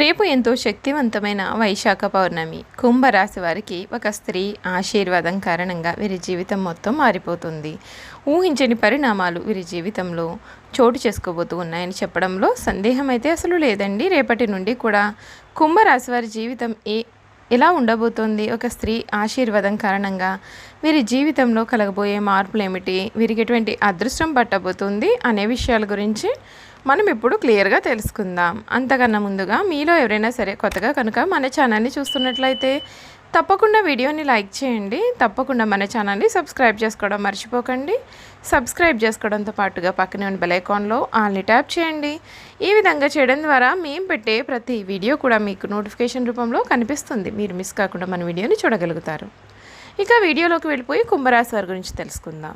రేపు ఎంతో శక్తివంతమైన వైశాఖ పౌర్ణమి. కుంభరాశి వారికి ఒక స్త్రీ ఆశీర్వాదం కారణంగా వీరి జీవితం మొత్తం మారిపోతుంది. ఊహించని పరిణామాలు వీరి జీవితంలో చోటు చేసుకోబోతూ ఉన్నాయని చెప్పడంలో సందేహం అయితే అసలు లేదండి. రేపటి నుండి కూడా కుంభరాశి వారి జీవితం ఏ ఎలా ఉండబోతోంది? ఒక స్త్రీ ఆశీర్వాదం కారణంగా వీరి జీవితంలో కలగబోయే మార్పులు ఏమిటి వీరికి ఎటువంటి అదృష్టం పట్టబోతుంది? అనే విషయాల గురించి మనం ఇప్పుడు క్లియర్గా తెలుసుకుందాం. అంతకన్నా ముందుగా మీలో ఎవరైనా సరే కొత్తగా కనుక మన ఛానల్ని చూస్తున్నట్లయితే తప్పకుండా వీడియోని లైక్ చేయండి. తప్పకుండా మన ఛానల్ని సబ్స్క్రైబ్ చేసుకోవడం మర్చిపోకండి. సబ్స్క్రైబ్ చేసుకోవడంతో పాటుగా పక్కనే ఉన్న బెలైకాన్లో ఆల్ని ట్యాప్ చేయండి. ఈ విధంగా చేయడం ద్వారా మేము పెట్టే ప్రతి వీడియో కూడా మీకు నోటిఫికేషన్ రూపంలో కనిపిస్తుంది. మీరు మిస్ కాకుండా మన వీడియోని చూడగలుగుతారు. ఇక వీడియోలోకి వెళ్ళిపోయి కుంభరాశి వారి గురించి తెలుసుకుందాం.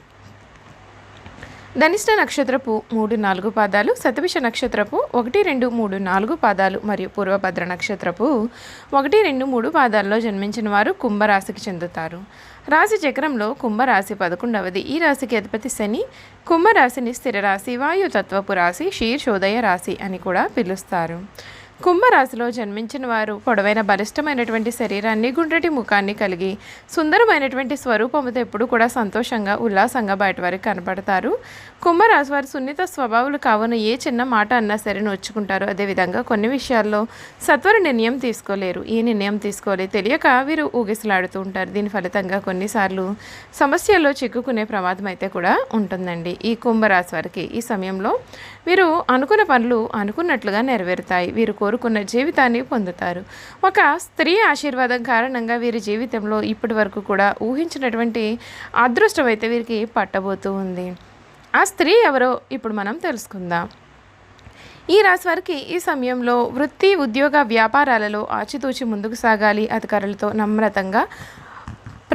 ధనిష్ట నక్షత్రపు మూడు నాలుగు పాదాలు శతభిష నక్షత్రపు ఒకటి రెండు మూడు నాలుగు పాదాలు మరియు పూర్వభద్ర నక్షత్రపు ఒకటి రెండు మూడు పాదాల్లో జన్మించిన వారు కుంభరాశికి చెందుతారు. రాశి చక్రంలో కుంభరాశి పదకొండవది. ఈ రాశికి అధిపతి శని కుంభరాశిని స్థిర రాశి వాయుతత్వపు రాశి శీర్షోదయ రాశి అని కూడా పిలుస్తారు. కుంభరాశిలో జన్మించిన వారు పొడవైన బలిష్టమైనటువంటి శరీరాన్ని గుండ్రటి ముఖాన్ని కలిగి సుందరమైనటువంటి స్వరూపముతో ఎప్పుడు కూడా సంతోషంగా ఉల్లాసంగా బయట వారికి కనపడతారు కుంభరాశి వారు సున్నిత స్వభావులు కావున ఏ చిన్న మాట అన్నా సరే నొచ్చుకుంటారు అదేవిధంగా కొన్ని విషయాల్లో సత్వర నిర్ణయం తీసుకోలేరు. ఈ నిర్ణయం తీసుకోలే తెలియక వీరు ఊగిసలాడుతూ ఉంటారు. దీని ఫలితంగా కొన్నిసార్లు సమస్యల్లో చిక్కుకునే ప్రమాదం అయితే కూడా ఉంటుందండి. ఈ కుంభరాశి వారికి ఈ సమయంలో వీరు అనుకున్న పనులు అనుకున్నట్లుగా నెరవేరుతాయి. వీరు కోరుకున్న జీవితాన్ని పొందుతారు. ఒక స్త్రీ ఆశీర్వాదం కారణంగా వీరి జీవితంలో ఇప్పటి వరకు కూడా ఊహించినటువంటి అదృష్టం అయితే వీరికి పట్టబోతూ ఉంది. ఆ స్త్రీ ఎవరో ఇప్పుడు మనం తెలుసుకుందాం. ఈ రాశి వారికి ఈ సమయంలో వృత్తి ఉద్యోగ వ్యాపారాలలో ఆచితూచి ముందుకు సాగాలి అధికారులతో నమ్రతంగా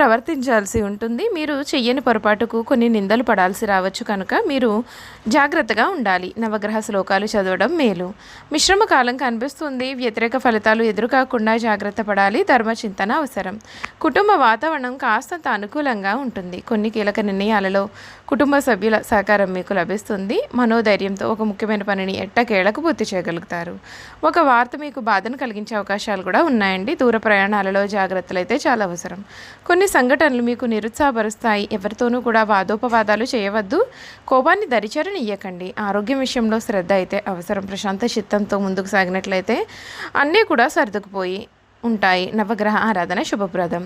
ప్రవర్తించాల్సి ఉంటుంది. మీరు చెయ్యని పొరపాటుకు కొన్ని నిందలు పడాల్సి రావచ్చు కనుక మీరు జాగ్రత్తగా ఉండాలి. నవగ్రహ శ్లోకాలు చదవడం మేలు. మిశ్రమ కాలం కనిపిస్తుంది. వ్యతిరేక ఫలితాలు ఎదురుకాకుండా జాగ్రత్త పడాలి. ధర్మచింతన అవసరం. కుటుంబ వాతావరణం కాస్తంత అనుకూలంగా ఉంటుంది. కొన్ని కీలక నిర్ణయాలలో కుటుంబ సభ్యుల సహకారం మీకు లభిస్తుంది. మనోధైర్యంతో ఒక ముఖ్యమైన పనిని ఎట్టకేళ్ళకు పూర్తి చేయగలుగుతారు. ఒక వార్త మీకు బాధను కలిగించే అవకాశాలు కూడా ఉన్నాయండి. దూర ప్రయాణాలలో జాగ్రత్తలు అయితే చాలా అవసరం. కొన్ని సంఘటనలు మీకు నిరుత్సాహపరుస్తాయి. ఎవరితోనూ కూడా వాదోపవాదాలు చేయవద్దు. కోపాన్ని దరిచరనియ్యకండి. ఆరోగ్యం విషయంలో శ్రద్ధ అయితే అవసరం. ప్రశాంత చిత్తంతో ముందుకు సాగినట్లయితే అన్నీ కూడా సర్దుకుపోయి ఉంటాయి. నవగ్రహ ఆరాధన శుభప్రదం.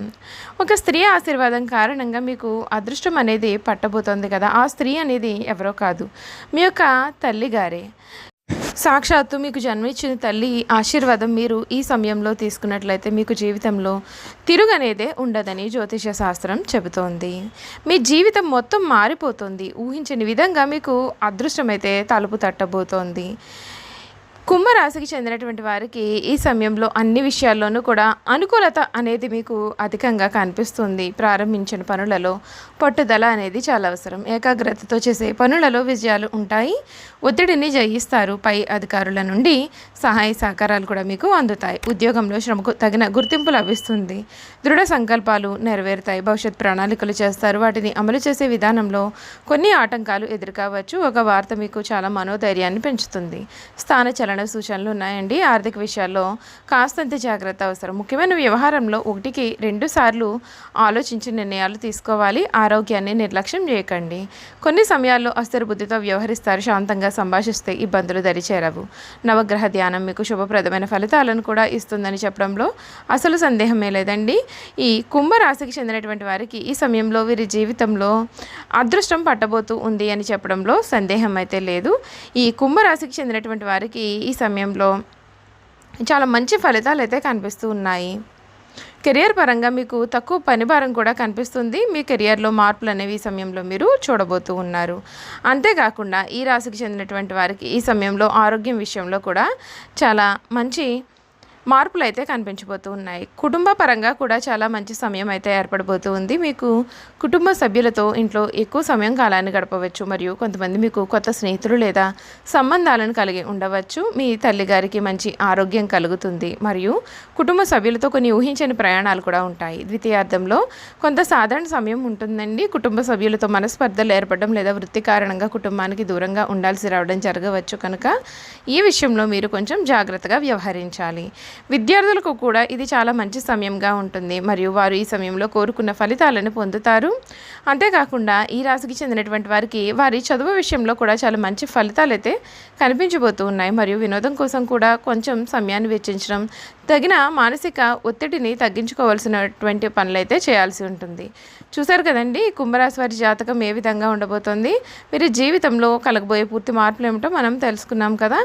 ఒక స్త్రీ ఆశీర్వాదం కారణంగా మీకు అదృష్టం అనేది పట్టబోతోంది కదా. ఆ స్త్రీ అనేది ఎవరో కాదు. మీ యొక్క తల్లిగారే సాక్షాత్తు మీకు జన్మించిన తల్లి ఆశీర్వాదం మీరు ఈ సమయంలో తీసుకున్నట్లయితే మీకు జీవితంలో తిరుగనేదే ఉండదని జ్యోతిష శాస్త్రం చెబుతోంది. మీ జీవితం మొత్తం మారిపోతుంది. ఊహించని విధంగా మీకు అదృష్టమైతే తలుపు తట్టబోతోంది. కుంభరాశికి చెందినటువంటి వారికి ఈ సమయంలో అన్ని విషయాల్లోనూ కూడా అనుకూలత అనేది మీకు అధికంగా కనిపిస్తుంది. ప్రారంభించిన పనులలో పట్టుదల అనేది చాలా అవసరం. ఏకాగ్రతతో చేసే పనులలో విజయాలు ఉంటాయి. ఒత్తిడిని జయిస్తారు. పై అధికారుల నుండి సహాయ సహకారాలు కూడా మీకు అందుతాయి. ఉద్యోగంలో శ్రమకు తగిన గుర్తింపు లభిస్తుంది. దృఢ సంకల్పాలు నెరవేరుతాయి. భవిష్యత్ ప్రణాళికలు చేస్తారు. వాటిని అమలు చేసే విధానంలో కొన్ని ఆటంకాలు ఎదుర్కోవచ్చు. ఒక వార్త మీకు చాలా మనోధైర్యాన్ని పెంచుతుంది. స్థాన చలన సూచనలు ఉన్నాయండి. ఆర్థిక విషయాల్లో కాస్తంత జాగ్రత్త అవసరం. ముఖ్యమైన వ్యవహారంలో ఒకటికి రెండు సార్లు ఆలోచించి నిర్ణయాలు తీసుకోవాలి. ఆరోగ్యాన్ని నిర్లక్ష్యం చేయకండి. కొన్ని సమయాల్లో అస్థిర బుద్ధితో వ్యవహరిస్తారు. శాంతంగా సంభాషిస్తే ఇబ్బందులు దరిచేరవు. నవగ్రహ ధ్యానం మీకు శుభప్రదమైన ఫలితాలను కూడా ఇస్తుందని చెప్పడంలో అసలు సందేహమే లేదండి. ఈ కుంభరాశికి చెందినటువంటి వారికి ఈ సమయంలో వీరి జీవితంలో అదృష్టం పట్టబోతూ ఉంది అని చెప్పడంలో సందేహం అయితే లేదు. ఈ కుంభరాశికి చెందినటువంటి వారికి ఈ సమయంలో చాలా మంచి ఫలితాలు అయితే కనిపిస్తూ ఉన్నాయి. కెరియర్ పరంగా మీకు తక్కువ పనిభారం కూడా కనిపిస్తుంది. మీ కెరియర్లో మార్పులు అనేవి ఈ సమయంలో మీరు చూడబోతూ ఉన్నారు. అంతేకాకుండా ఈ రాశికి చెందినటువంటి వారికి ఈ సమయంలో ఆరోగ్యం విషయంలో కూడా చాలా మంచి మార్పులు అయితే కనిపించబోతూ ఉన్నాయి. కుటుంబ పరంగా కూడా చాలా మంచి సమయం అయితే ఏర్పడబోతూ ఉంది. మీకు కుటుంబ సభ్యులతో ఇంట్లో ఎక్కువ సమయం కాలాన్ని గడపవచ్చు. మరియు కొంతమంది మీకు కొత్త స్నేహితులు లేదా సంబంధాలను కలిగి ఉండవచ్చు. మీ తల్లిగారికి మంచి ఆరోగ్యం కలుగుతుంది. మరియు కుటుంబ సభ్యులతో కొన్ని ఊహించని ప్రయాణాలు కూడా ఉంటాయి. ద్వితీయార్థంలో కొంత సాధారణ సమయం ఉంటుందండి. కుటుంబ సభ్యులతో మనస్పర్ధలు ఏర్పడడం లేదా వృత్తి కారణంగా కుటుంబానికి దూరంగా ఉండాల్సి రావడం జరగవచ్చు కనుక ఈ విషయంలో మీరు కొంచెం జాగ్రత్తగా వ్యవహరించాలి. విద్యార్థులకు కూడా ఇది చాలా మంచి సమయంగా ఉంటుంది. మరియు వారు ఈ సమయంలో కోరుకున్న ఫలితాలను పొందుతారు. అంతేకాకుండా ఈ రాశికి చెందినటువంటి వారికి వారి చదువు విషయంలో కూడా చాలా మంచి ఫలితాలు అయితే కనిపించబోతూ ఉన్నాయి. మరియు వినోదం కోసం కూడా కొంచెం సమయాన్ని వెచ్చించడం తగిన మానసిక ఒత్తిడిని తగ్గించుకోవాల్సినటువంటి పనులైతే చేయాల్సి ఉంటుంది. చూసారు కదండి కుంభరాశి వారి జాతకం ఏ విధంగా ఉండబోతోంది? వీరి జీవితంలో కలగబోయే పూర్తి మార్పులు ఏమిటో మనం తెలుసుకున్నాం కదా.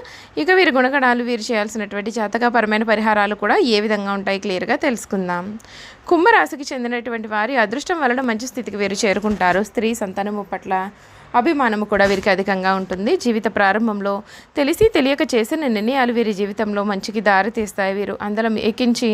ఇక వీరి గుణగణాలు వీరు చేయాల్సినటువంటి జాతకపరమైన పరిహారాలు కూడా ఏ విధంగా ఉంటాయి క్లియర్గా తెలుసుకుందాం. కుంభరాశికి చెందినటువంటి వారి అదృష్టం వలన మంచి స్థితికి వీరు చేరుకుంటారు. స్త్రీ సంతానము పట్ల అభిమానము కూడా వీరికి అధికంగా ఉంటుంది. జీవిత ప్రారంభంలో తెలిసి తెలియక చేసిన నిర్ణయాలు వీరి జీవితంలో మంచికి దారి తీస్తాయి. వీరు అందరం ఎక్కించి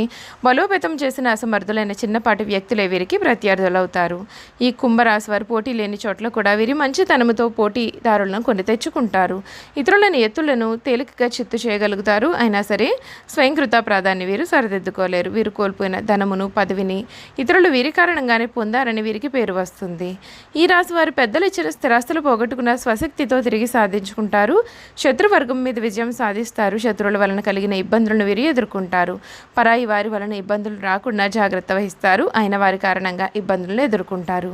బలోపేతం చేసిన అసమర్థులైన చిన్నపాటి వ్యక్తులే వీరికి ప్రత్యర్థులవుతారు. ఈ కుంభరాశి వారు పోటీ లేని చోట్ల కూడా వీరి మంచితనముతో పోటీదారులను కొని తెచ్చుకుంటారు. ఇతరులను ఎత్తులను తేలికగా చిత్తు చేయగలుగుతారు. అయినా సరే స్వయంకృత ప్రాధాన్య వీరు సరిదిద్దుకోలేరు. వీరు కోల్పోయిన ధనమును పదవిని ఇతరులు వీరి కారణంగానే పొందారని వీరికి పేరు వస్తుంది. ఈ రాశి వారు పెద్దలు ఇచ్చిన స్థిరాస్తి ఆస్తులు పోగొట్టుకున్న స్వశక్తితో తిరిగి సాధించుకుంటారు. శత్రువర్గం మీద విజయం సాధిస్తారు. శత్రువుల వలన కలిగిన ఇబ్బందులను వీరు ఎదుర్కొంటారు. పరాయి వారి వలన ఇబ్బందులు రాకుండా జాగ్రత్త వహిస్తారు. అయిన వారి కారణంగా ఇబ్బందులను ఎదుర్కొంటారు.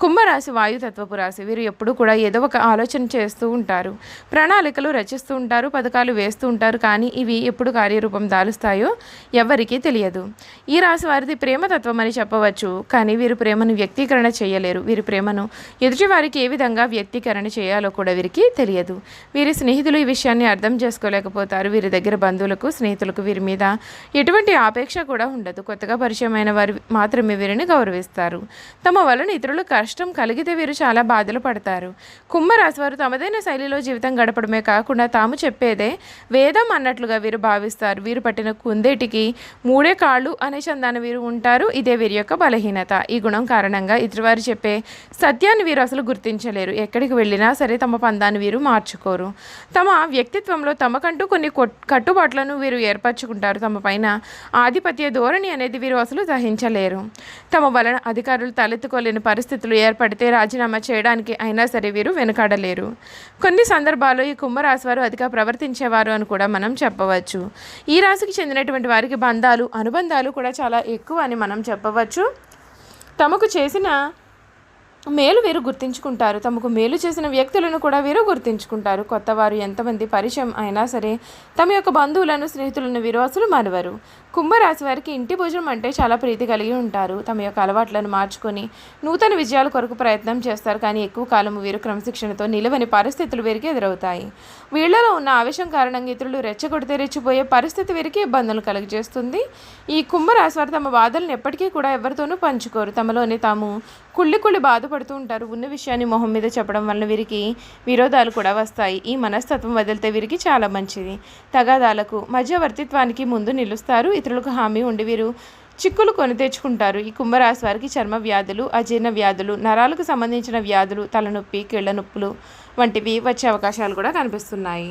కుంభరాశి వాయుతత్వపు రాశి వీరు ఎప్పుడూ కూడా ఏదో ఒక ఆలోచన చేస్తూ ఉంటారు. ప్రణాళికలు రచిస్తూ ఉంటారు. పథకాలు వేస్తూ ఉంటారు. కానీ ఇవి ఎప్పుడు కార్యరూపం దాలుస్తాయో ఎవరికీ తెలియదు. ఈ రాశి వారిది ప్రేమతత్వం అని చెప్పవచ్చు. కానీ వీరు ప్రేమను వ్యక్తీకరణ చేయలేరు. వీరి ప్రేమను ఎదుటివారికి ఏ విధంగా వ్యక్తీకరణ చేయాలో కూడా వీరికి తెలియదు. వీరి స్నేహితులు ఈ విషయాన్ని అర్థం చేసుకోలేకపోతారు. వీరి దగ్గర బంధువులకు స్నేహితులకు వీరి మీద ఎటువంటి ఆపేక్ష కూడా ఉండదు. కొత్తగా పరిచయమైన వారు మాత్రమే వీరిని గౌరవిస్తారు. తమ వలన ఇతరులు కష్టం కలిగితే వీరు చాలా బాధలు పడతారు. కుంభరాశి వారు తమదైన శైలిలో జీవితం గడపడమే కాకుండా తాము చెప్పేదే వేదం అన్నట్లుగా వీరు భావిస్తారు. వీరు పట్టిన కుందేటికి మూడే కాళ్ళు అనే చందాన వీరు ఉంటారు. ఇదే వీరి యొక్క బలహీనత. ఈ గుణం కారణంగా ఇతరువారు చెప్పే సత్యాన్ని వీరు అసలు గుర్తించలేరు. ఎక్కడికి వెళ్ళినా సరే తమ పందాన్ని వీరు మార్చుకోరు. తమ వ్యక్తిత్వంలో తమకంటూ కొన్ని కట్టుబాట్లను వీరు ఏర్పరచుకుంటారు. తమ పైన ఆధిపత్య ధోరణి అనేది వీరు అసలు సహించలేరు. తమ వలన అధికారులు తలెత్తుకోలేని పరిస్థితులు ఏర్పడితే రాజీనామా చేయడానికి అయినా సరే వీరు వెనుకాడలేరు. కొన్ని సందర్భాల్లో ఈ కుంభరాశి వారు అధిక ప్రవర్తించేవారు అని కూడా మనం చెప్పవచ్చు. ఈ రాశికి చెందినటువంటి వారికి బంధాలు అనుబంధాలు కూడా చాలా ఎక్కువ అని మనం చెప్పవచ్చు. తమకు చేసిన మేలు వీరు గుర్తించుకుంటారు. తమకు మేలు చేసిన వ్యక్తులను కూడా వీరు గుర్తించుకుంటారు. కొత్త వారు ఎంతమంది పరిచయం అయినా సరే తమ యొక్క బంధువులను స్నేహితులను వీరు అసలు మరవరు. కుంభరాశి వారికి ఇంటి భోజనం అంటే చాలా ప్రీతి కలిగి ఉంటారు. తమ యొక్క అలవాట్లను మార్చుకొని నూతన విజయాల కొరకు ప్రయత్నం చేస్తారు. కానీ ఎక్కువ కాలం వీరు క్రమశిక్షణతో నిలవని పరిస్థితులు వీరికి ఎదురవుతాయి. వీళ్ళలో ఉన్న ఆవేశం కారణంగా ఇతరులు రెచ్చగొడితే రెచ్చిపోయే పరిస్థితి వీరికి ఇబ్బందులు కలుగజేస్తుంది ఈ కుంభరాశి వారు తమ బాధలను ఎప్పటికీ కూడా ఎవరితోనూ పంచుకోరు. తమలోనే తాము కుళ్ళి కుళ్ళి బాధపడుతూ ఉంటారు. ఉన్న విషయాన్ని మొహం మీద చెప్పడం వల్ల వీరికి విరోధాలు కూడా వస్తాయి. ఈ మనస్తత్వం వదిలితే వీరికి చాలా మంచిది. తగాదాలకు మధ్యవర్తిత్వానికి ముందు నిలుస్తారు. ఇతరులకు హామీ ఉండి వీరు చిక్కులు కొని తెచ్చుకుంటారు. ఈ కుంభరాశి వారికి చర్మ వ్యాధులు అజీర్ణ వ్యాధులు నరాలకు సంబంధించిన వ్యాధులు తలనొప్పి కీళ్ళ నొప్పులు వంటివి వచ్చే అవకాశాలు కూడా కనిపిస్తున్నాయి.